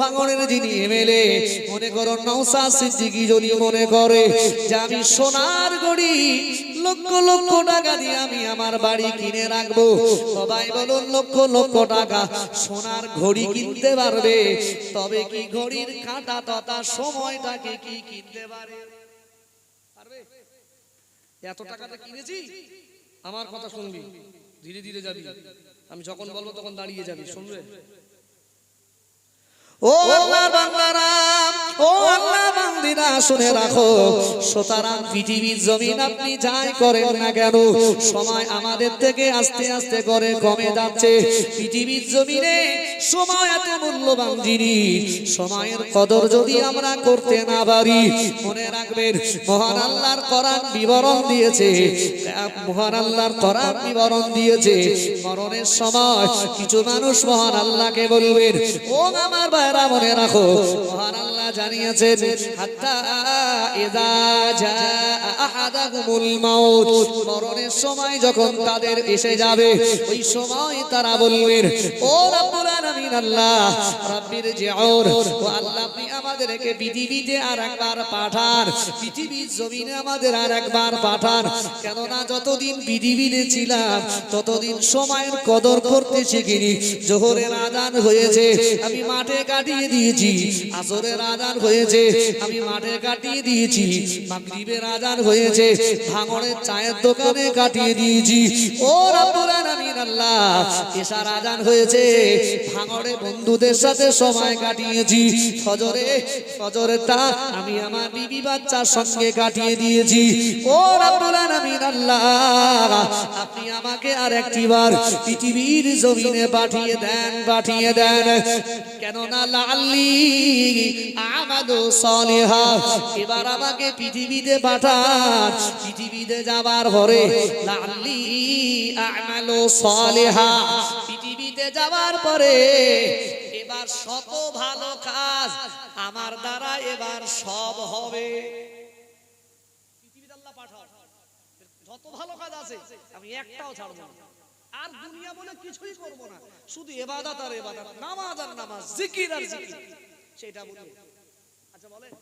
ভাঙনের যিনি এমএলএ মনে করো নৌসা সিদ্দিকি যদি মনে করে যে আমি সোনার গড়ি লক্ষ লক্ষ টাকা দিয়ে আমি আমার বাড়ি কিনে রাখব, সবাই বলুন লক্ষ লক্ষ টাকা, সোনার ঘড়ি কিনতে পারবে? তবে কি ঘড়ির কাঁটা তথা সময়টাকে কি কিনতে পারে? এত টাকাটা কিনেছি? আমার কথা শুনবি। ধীরে ধীরে যাবি। আমি যখন বলব তখন দাঁড়িয়ে যাবি। শুনবে? ও আল্লাহ বান্দারা বান্দিরা শুনে রাখো, সুতরাং পৃথিবীর জমিন আপনি যাই করেন না কেন, সময় আমাদের থেকে আস্তে আস্তে করে কমে যাচ্ছে। পৃথিবীর জমিনে সময় এত মূল্যবান জিনিস, সময়ের কদর যদি আমরা করতে না পারি, মনে রাখবেন, মহান আল্লাহর কোরআন বিবরণ দিয়েছে। মহান আল্লাহর কোরআন বিবরণ দিয়েছে। মরণের সময় কিছু মানুষ মহান আল্লাহকে বলবেন, ও আমার ভাইরা, মনে রাখো, মহান আল্লাহ জানিয়েছেন, হাত্তা সময় যখন তাদের এসে যাবে, ওই সময় তারা বলবেন, ও আল্লাহ আমাদেরকে পৃথিবীতে আর একবার পাঠান, পৃথিবীর জমিনে আমাদের আর একবার পাঠান। কেননা যতদিন পৃথিবীতে ছিলাম, ততদিন সময়ের কদর করতে শিখিনি। জোহরের আদান হয়েছে, আমি মাঠে কাটিয়ে দিয়েছি, আসরের আদান হয়েছে, আমি মাঠে কাটিয়ে দিয়েছি। মাগরিবের আদান হয়েছে। ভাঙড়ের চায়ের দোকানে কাটিয়ে দিয়েছি। ও রাব্বুল আলামিন, আল্লাহ এশার আদান হয়েছে। ভাঙড়ে বন্ধুদের সাথে সময় কাটিয়েছি। ফজরে, ফজরেরটা আমি আমার বিবি বাচ্চার সঙ্গে কাটিয়ে দিয়েছি। ও রাব্বুল আলামিন, আল্লাহ, আপনি আমাকে আর একটিবার পৃথিবীর জমিনে পাঠিয়ে দেন পাঠিয়ে দেন। কেননা লাল্লি আমাদু এবার আমাকে পৃথিবীতে পাঠান, পৃথিবীতে যাবার পরে লাল্লি আমালু সলিহা, পৃথিবীতে যাবার পরে এবার শত ভালো কাজ আমার দ্বারা এবার সব হবে। পৃথিবীতে আল্লাহ পাঠান, যত ভালো কাজ আছে আমি একটাও ছাড়বো না। আর দুনিয়া বলে কিছুই করব না। শুধু এবাদত আর এবাদত নামাজ আর নামাজ, জিকির আর জিকির। সেটা বলি। আচ্ছা বলেন।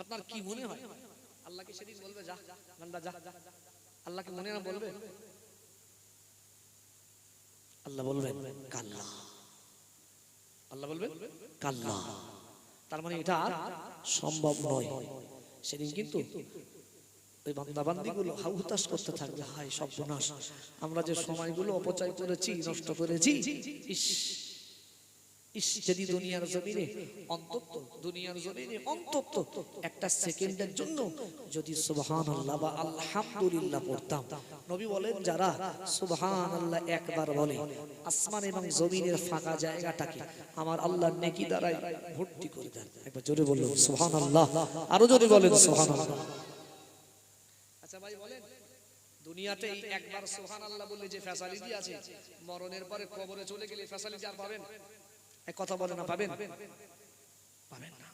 আপনার কি মনে হয়? আল্লাহকে সেদিন বলবে, যা, বান্দা, যা আল্লাহকে মনে না বলবে? আল্লাহ বলবেন, কাল্লা। আল্লাহ বলবেন, কাল্লা। তার মানে এটা সম্ভব নয়। সেদিন কিন্তু করতে থাকবে। আমরা যে সময়গুলো অপচয় করেছি, নষ্ট করেছি যদি দুনিয়ার জমিনে অন্তত, দুনিয়ার জমিনে অন্তত একটা সেকেন্ডের জন্য যদি সুবহান আল্লাহ বা আলহামদুলিল্লাহ পড়তাম, নবী বলেন, যারা সুবহান আল্লাহ একবার বলে, আসমান এবং জমিনের ফাঁকা জায়গাটাকে আমার আল্লাহ নেকি দ্বারাই ভর্তি করে দেন। একবার জোরে বলুন সুবহান আল্লাহ আরও জোরে বলেন সুবহান আল্লাহ দুনিয়াতে এই একবার সোহান আল্লাহ বললে যে ফ্যাসালিটি আছে মরণের পরে কবরে চলে গেলে ফ্যাসালিটি আর পাবেন এক কথা বলে না পাবেন? পাবেন না।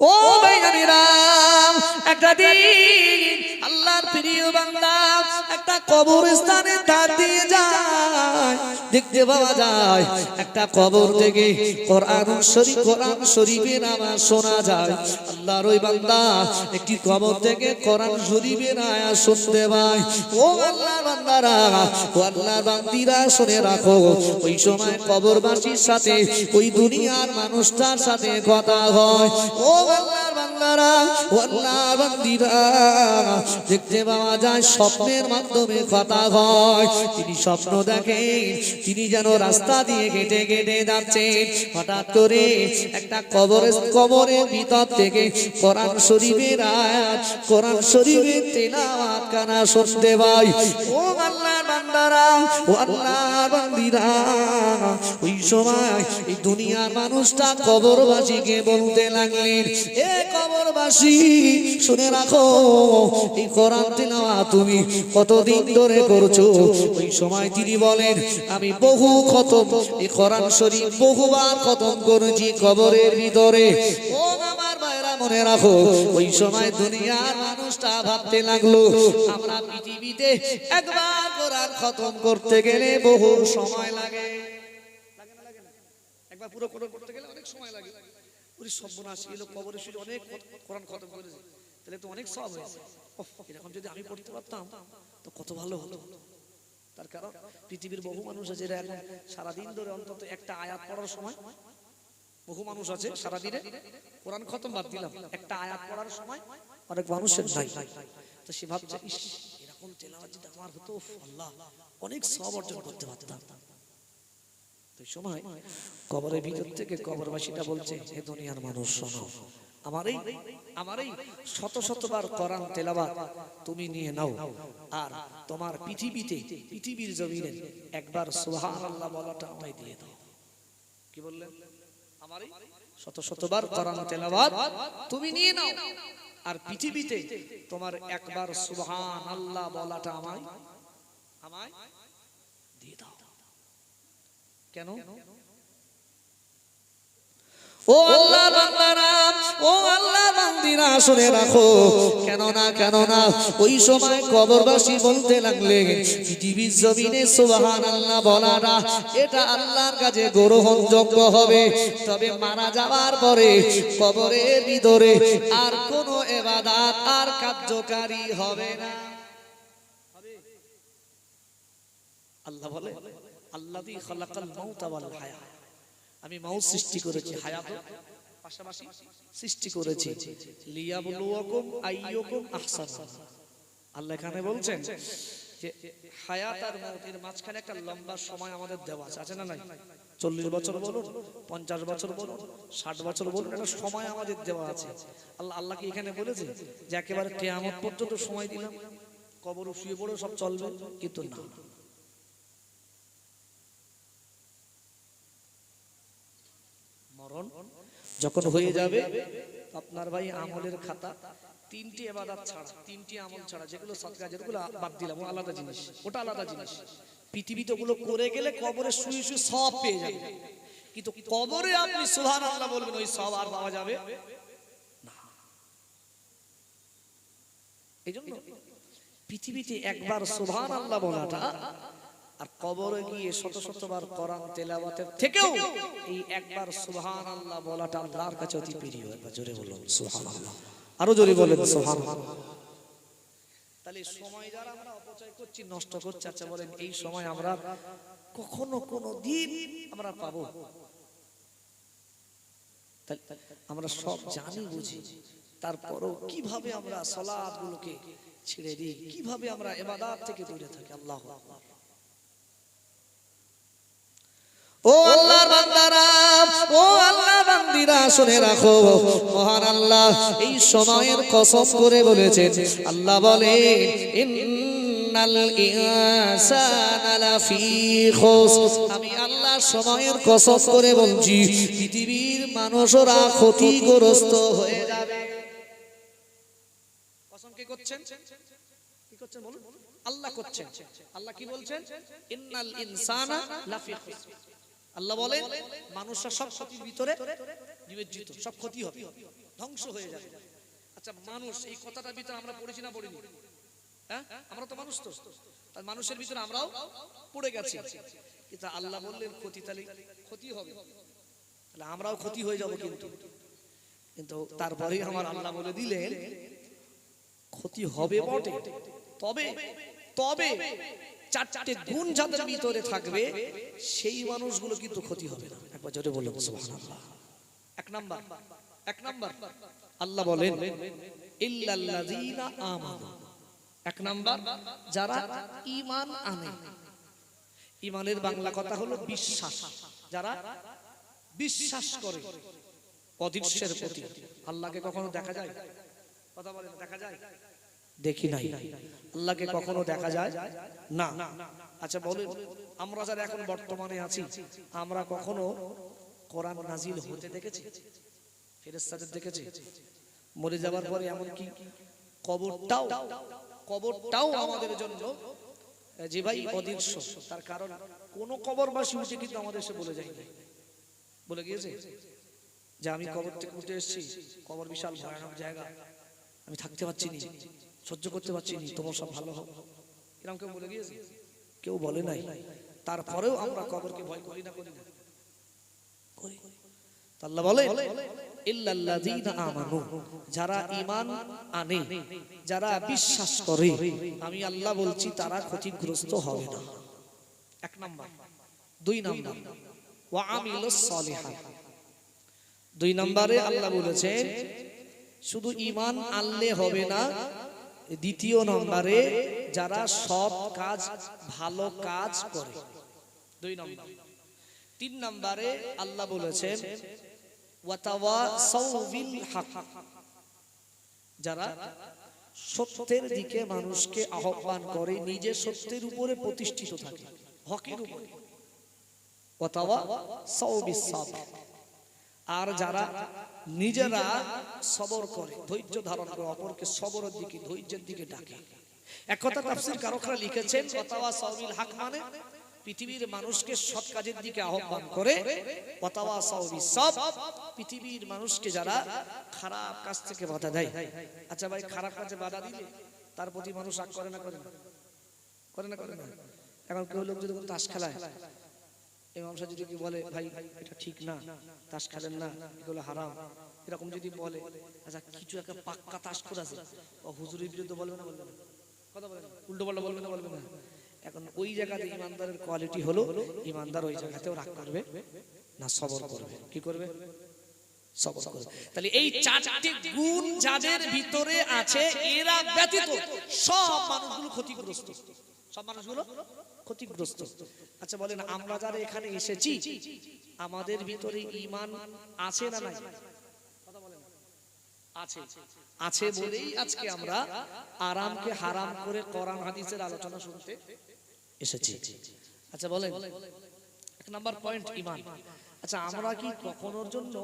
ও একটা দিন আল্লাহর প্রিয় বান্দা একটা কবরস্থানে যায়। দেখতে পাওয়া যায়, একটা কবর থেকে কোরআন শরীফ কোরআন শরীফের আওয়াজ শোনা যায়। আল্লাহর ওই একটি কবর থেকে কোরআন শরীফের আয়াত শুনতে পায়। ও আল্লাহর বান্দারা, ও আল্লাহর বান্দিরা, শুনে রাখো, ওই সময় কবরবাসীর সাথে, ওই দুনিয়ার মানুষটার সাথে কথা হয়। ও আল্লাহর বান্দারা, ও আল্লাহর দেখতে পাওয়া যায় স্বপ্নের মাধ্যমে কথা হয় তিনি স্বপ্ন দেখেন, তিনি যেন রাস্তা দিয়ে কেটে কেটে যাচ্ছেন। হঠাৎ করে একটা কবরের কবরের ভিতর থেকে কোরআন শরীফের আয়াত, কোরআন শরীফের তেলাওয়াত কানা শুনতে পাই। ও আল্লাহর বান্দারা, ও আল্লাহর বান্দিরা, ওই সময় দুনিয়ার মানুষটা বলতে এ শুনে রাখো, এই তুমি কতদিন ধরে করছ ওই সময় তিনি বলেন, আমি বহু খতম, এই কোরআন শরীফ বহুবার খতম করেছি কবরের ভিতরে মনে রাখো, ওই সময় দুনিয়ার মানুষটা ভাবতে লাগল, আমরা পৃথিবীতে একবার খতম করতে গেলে বহু সময় লাগে? একবার পুরো কোরআন করতে গেলে অনেক সময় লাগে। ওই সর্বনাশ এলো কবরে শুয়ে অনেক কোরআন খতম করেছে। তাহলে তো অনেক সব হয়েছে। এরকম যদি আমি পড়তে পারতাম, তো কত ভালো হতো। তার কারণ, পৃথিবীর বহু মানুষ আছে যারা এখন সারাদিন ধরে অন্তত একটা আয়াত পড়ার সময়। বহু মানুষ আছে সারাদিনে কোরআন খতম বাদ দিলাম, একটা আয়াত পড়ার সময় অনেক মানুষের নাই। তো সে ভাবছে এরকম তেলাওয়াত যদি আমার হতো আল্লাহ, অনেক সব অর্জন করতে পারতাম। সময় কবরের ভিতর থেকে কবরবাসীটা বলছে, হে দুনিয়ার মানুষ, শোনো, আমার এই আমার এই শত শতবার কোরআন তেলাওয়াত তুমি নিয়ে নাও। আর তোমার পৃথিবীতে, পৃথিবীর জমিনে একবার সুবহানাল্লাহ বলাটা আমায় দিয়ে দাও। কি বললেন? আমার এই শত শতবার কোরআন তেলাওয়াত তুমি নিয়ে নাও। আর পৃথিবীতে তোমার একবার সুবহানাল্লাহ বলাটা আমায় আমায় দিয়ে দাও। কেন? ও আল্লাহ বান্দারা ও আল্লাহ বান্দিরা শুনে রাখো। কেন না কেন না ওই সময় কবরবাসী বলতে লাগলে পৃথিবীর জমিনে সুবহানাল্লাহ বলাটা এটা আল্লাহর কাছে গ্রহণযোগ্য হবে। তবে মারা যাওয়ার পরে কবরের ভিতরে আর কোনো এবাদাত আর কার্যকারী হবে না। আল্লাহ বলে? হায়া। আমি মাউত সৃষ্টি করেছি হায়াত। পাশাপাশি সৃষ্টি করেছি আল্লাহ এখানে বলছেন যে হায়াত আর মাঝখানে একটা লম্বা সময় আমাদের দেওয়া আছে। আছে না নাই? চল্লিশ বছর বলুন, পঞ্চাশ বছর বলুন, ষাট বছর বলুন, একটা সময় আমাদের দেওয়া আছে। আল্লাহ আল্লাহ কি এখানে বলেছে যে একেবারে কেয়ামত পর্যন্ত সময় দিলাম। কবর শুয়ে পড়ে সব চলবে, কিন্তু না। যখন হয়ে যাবে, আপনার ভাই আমলের খাতা, তিনটি এবাদাত ছাড়া, তিনটি আমল ছাড়া, যেগুলো সৎকার, যেগুলো বাদ দিলাম আলাদা জিনিস, ওটা আলাদা জিনিস। পৃথিবীতে ওগুলো করে গেলে কবরে শুয়ে শুয়ে সব পেয়ে যাবে। কিন্তু কবরে আপনি সুহান আল্লাহ বলবেন, ওই সব আর পাওয়া যাবে এই জন্য পৃথিবীতে একবার সুবহান আল্লাহ বলাটা আর কবরে গিয়ে শত শতবার কোরআন তেলাওয়াতের থেকেও এই একবার সুবহান আল্লাহ বলাটা আল্লাহর কাছে অতি প্রিয়। একবার জোরে বলুন সুবহান আল্লাহ আরও জোরে বলেন সুবহান তাহলে সময় যারা আমরা অপচয় করছি, নষ্ট করছি আচ্ছা বলেন, এই সময় আমরা কখনো কোনো দিন আমরা পাবো? আমরা সব জানি, বুঝি। তারপরও কীভাবে আমরা সলাদ গুলোকে ছেড়ে দিই? কীভাবে আমরা এবাদাত থেকে দূরে থাকি? আল্লাহ ও আল্লাহর বান্দারা, ও আল্লাহ বান্দিরা, শুনে রাখো। মহান আল্লাহ, এই সময়ের কসম করে বলেছেন। আল্লাহ বলে আমি আল্লাহ করে বলছি, পৃথিবীর মানুষরা ক্ষতিগ্রস্ত হয়ে যাবে। কে আল্লাহ করছেন। আল্লাহ কি বলছেন? আল্লাহ বলেন, মানুষরা সব ক্ষতির ভিতরে নিমজ্জিত, সব ক্ষতি হবে, ধ্বংস হয়ে যাবে। আচ্ছা মানুষ, এই কথাটার ভিতরে আমরা পড়েছি না পড়িনি? হ্যাঁ? আমরা তো মানুষ তো। মানুষের ভিতরে আমরাও পড়ে গেছি। কিন্তু আল্লাহ বললেন, ক্ষতি তাহলে ক্ষতি হবে। তাহলে আমরাও ক্ষতি হয়ে যাব কিন্তু। কিন্তু তারপরে আমার আল্লাহ বলে দিলেন, ক্ষতি হবে বটে। তবে তবে চারটে গুণ যাদের ভিতরে থাকবে, সেই মানুষগুলো কিন্তু ক্ষতি হবে না। একবার জোরে বললেন সুবহানাল্লাহ। এক নাম্বার এক নাম্বার। আল্লাহ বলেন, ইল্লাল্লাযীনা আমানু। এক নাম্বার, যারা ঈমান আনে। ঈমানের বাংলা কথা হলো বিশ্বাস। যারা বিশ্বাস করে, অদৃশ্যের প্রতি। আল্লাহকে কখনো দেখা যায়? কথা বলেন, দেখা যায়? দেখি নাই। আল্লাহকে কখনো দেখা যায়? না। আচ্ছা বলেন আমরা যারা এখন বর্তমানে আছি আমরা কখনো কোরআন নাজিল হতে দেখেছি? ফেরেশতাদের দেখেছি? মরে যাওয়ার পরে এমন কি কবরটাও কবরটাও আমাদের জন্য যে ভাই অদৃশ্য। তার কারণ কোন কবরবাসী উঠে কিন্তু আমাদের সে বলে যায়নি। বলে গিয়েছে? যে আমি কবর থেকে উঠে এসেছি। কবর বিশাল ভয়ানক জায়গা। আমি থাকতে পারছি না। সহ্য করতে পারছি না, তোমার সব ভালো হোক। এরকম কেউ বলে গিয়েছে কেউ বলে নাই। তারপরেও আমরা কবরকে ভয় করি না করি না। যারা ঈমান আনে, যারা বিশ্বাস করে, আমি আল্লাহ বলছি তারা ক্ষতিগ্রস্ত হবে না। এক নাম্বার। দুই নাম্বার। দুই নম্বরে আল্লাহ বলেছেন শুধু ইমান আনলে হবে না দ্বিতীয় নম্বরে যারা সৎ কাজ ভালো কাজ করে। দুই নম্বর। তিন নম্বরে আল্লাহ বলেছেন যারা সত্যের দিকে মানুষকে আহ্বান করে, নিজে সত্যের উপরে প্রতিষ্ঠিত থাকে, হকের উপরে। আর যারা নিজেরা সবর করে, ধৈর্য ধারণ করে, অপরকে সবরের দিকে, ধৈর্যের দিকে ডাকে। এক কথা তাফসীর কারকরা লিখেছেন ওয়াতাওয়া সাউবিল হক মানে পৃথিবীর মানুষকে সৎ কাজের দিকে আহ্বান করে ওয়াতাওয়া সাউবি সব পৃথিবীর মানুষকে যারা খারাপ কাজ থেকে বাধা দেয়। আচ্ছা ভাই, খারাপ কাজে বাধা দিলে তার প্রতি মানুষ রাগ করে না করে না? করে না করে না। এখন কেউ লোক যদি তাস খেলায় ইমাম সাহেব যদি বলে, ভাই, এটা ঠিক না, তাস খেলেন না, এগুলো হারাম। এরকম যদি বলে আচ্ছা কিছু একটা পাক্কা তাস করে আছে। ও হুজুরের বিরুদ্ধে বলবে না বলবে না। কথা বলে উল্টো পাল্টা বলবে না বলবে না। এখন ওই জায়গাতে ইমানদারের কোয়ালিটি হলো, ইমানদার ওই জায়গাতেও রাগ করবে না সবর করবে। কি করবে? সবর করবে। তাহলে এই চারটি গুণ যাদের ভিতরে আছে, এরা ব্যতীত সব মানুষগুলো ক্ষতিগ্রস্ত। সব মানুষগুলো ক্ষতিগ্রস্ত। আচ্ছা বলেন আমরা যারা এখানে এসেছি আমাদের ভিতরে ঈমান আছে না নাই? আছে। আছে বলেই আজকে আমরা আরামকে হারাম করে কোরআন হাদিসের আলোচনা শুনতে এসেছি। আচ্ছা বলেন। এক নাম্বার পয়েন্ট ইমান আচ্ছা আমরা কি কখনোর জন্য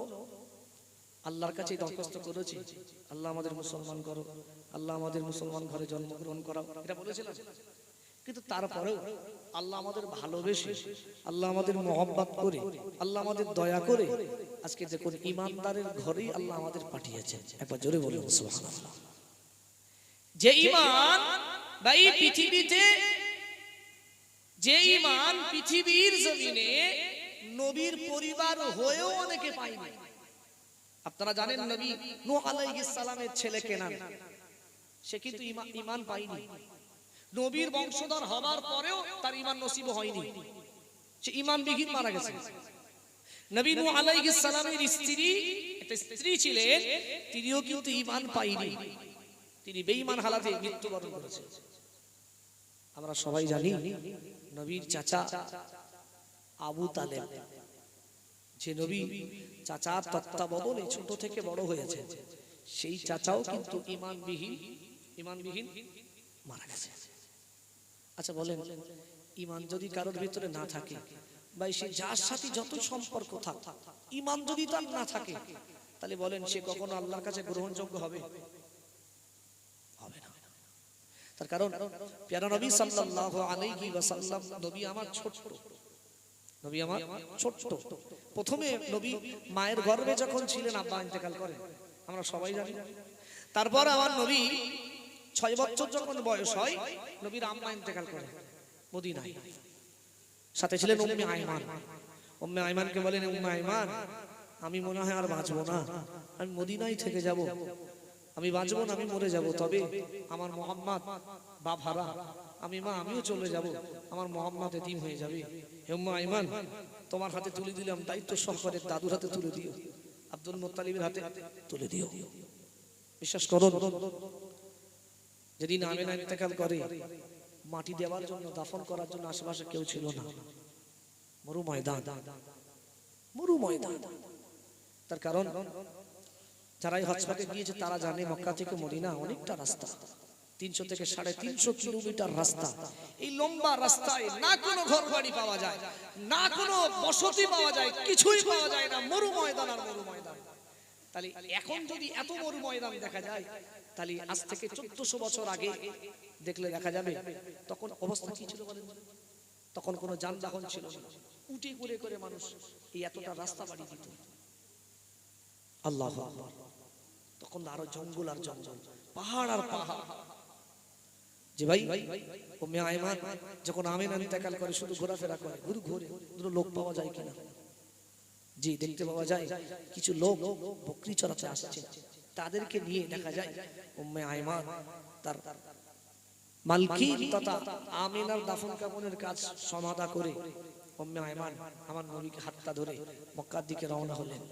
আল্লাহর কাছে দরখাস্ত করেছি? আল্লাহ আমাদের মুসলমান করো। আল্লাহ আমাদের মুসলমান ঘরে জন্মগ্রহণ করাও। এটা বলেছিলাম। কিন্তু তারপরেও আল্লাহ আমাদের ভালোবেসে, আল্লাহ আমাদের মহব্বত করে, আল্লাহ আমাদের দয়া করে আজকে দেখুন ইমানদারের ঘরেই আল্লাহ আমাদের পাঠিয়েছে একবার জোরে বলুন, সুবহানাল্লাহ। যে ইমান বা এই পৃথিবীতে, যে ইমান পৃথিবীর জমিনে নবীর পরিবার হয়েও অনেকে পায়নি। আপনারা জানেন নবী নূহ আলাইহিস সালামের ছেলে কেনান সে কিন্তু ইমান পায়নি। নবীর বংশধর হবার পরেও তার ইমান নসিব হয়নি। সে ইমান বিহীন মারা গেছে। নবী নূহ আলাইহিস সালামের স্ত্রী, একটা স্ত্রী ছিলেন, তিনিও কিন্তু ইমান পাইনি তিনি বেঈমান হালাতে মৃত্যুবরণ করেছেন। আমরা সবাই জানি, নবীর চাচা আবু তালেব, যে নবী চাচার তত্ত্বাবধানে ছোট থেকে বড় হয়েছে, সেই চাচাও কিন্তু ইমানবিহীন ইমানবিহীন মারা গেছে। আচ্ছা বলেন। ইমান যদি কারোর ভিতরে না থাকে, বা সে যার সাথে যত সম্পর্ক থাক, ইমান যদি তার না থাকে, তাহলে বলেন সে কখনো আল্লাহর কাছে গ্রহণযোগ্য হবে? তার কারণ, প্যারা নবী সাল্লাল্লাহু আলাইহি ওয়াসাল্লাম, নবী আমার নবী আমার প্রথমে নবী মায়ের গর্ভে যখন ছিলেন, আব্বা ইন্তেকাল করেন। আমরা সবাই জানি। তারপর আমার নবী ছয় বছর যখন বয়স হয় নবীর আম্মা ইন্তেকাল করে মদিনায়। সাথে ছিলেন উম্মে আইমান উম্মে আইমানকে বলেন, উম্মে আইমান আমি মনে হয় আর বাঁচবো না। আমি মদিনায় থেকে যাব। আমি বাঁচবো না, আমি মরে যাব। তবে আমার মোহাম্মদ বা ভাড়া, আমি মা, আমিও চলে যাব। আমার মোহাম্মদ এতিম হয়ে যাবে। হে উম্মে আইমান তোমার হাতে তুলে দিলাম দায়িত্ব সহকারে, দাদুর হাতে তুলে দিও। আব্দুল মোত্তালিবের হাতে তুলে দিও। বিশ্বাস করো যেদিন আমেনা ইন্তেকাল করে মাটি দেওয়ার জন্য দাফন করার জন্য আশেপাশে কেউ ছিল না। মরু ময়দান মরু ময়দান তার কারণ যারা এই হজপাকে গিয়েছে তারা জানে মক্কা থেকে মদিনা অনেকটা রাস্তা। তিনশো থেকে সাড়ে তিনশো কিলোমিটার রাস্তা। এই লম্বা রাস্তায় না কোনো ঘর বাড়ি পাওয়া যায় না কোনো বসতি পাওয়া যায় কিছুই পাওয়া যায় না। মরু ময়দান আর তাহলে এখন যদি এত বড় ময়দান দেখা যায়, তাহলে আজ থেকে চোদ্দশো বছর আগে দেখলে দেখা যাবে, তখন অবস্থা কি ছিল তখন কোনো যানবাহন ছিল না। উঠে করে করে মানুষ এই এতটা রাস্তা বাড়ি দিত। আল্লাহ তখন আরও জঙ্গল আর জঙ্গল, পাহাড় আর পাহাড়। যে ভাই ও মেয়ে আয়মান যখন আমিনা ইন্তেকাল করে শুধু ঘোরাফেরা করে ঘুরে ঘুরে দুটো লোক পাওয়া যায় কিনা? জি দেখতে পাওয়া যায়, কিছু লোক বকরি চড়াতে আসছে। তাদেরকে নিয়ে দেখা যায়, উম্মে আয়মান, তার মালকি তথা আমিনার দাফন কাফনের কাজ সমাধা করে উম্মে আয়মান আমার নবীকে হাতটা ধরে মক্কার দিকে রওনা হলেন।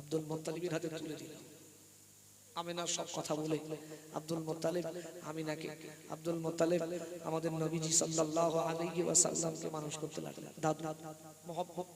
আব্দুল মুত্তালিবের হাতে তুলে দিল। আমিনার সব কথা বলে আব্দুল মোত্তালেব আমিনাকে, আব্দুল মোত্তালেব আমাদের নবীজি সাল্লাল্লাহু আলাইহি ওয়াসাল্লামকে মানুষ করতে লাগলেন। দাদু, মহব্বত।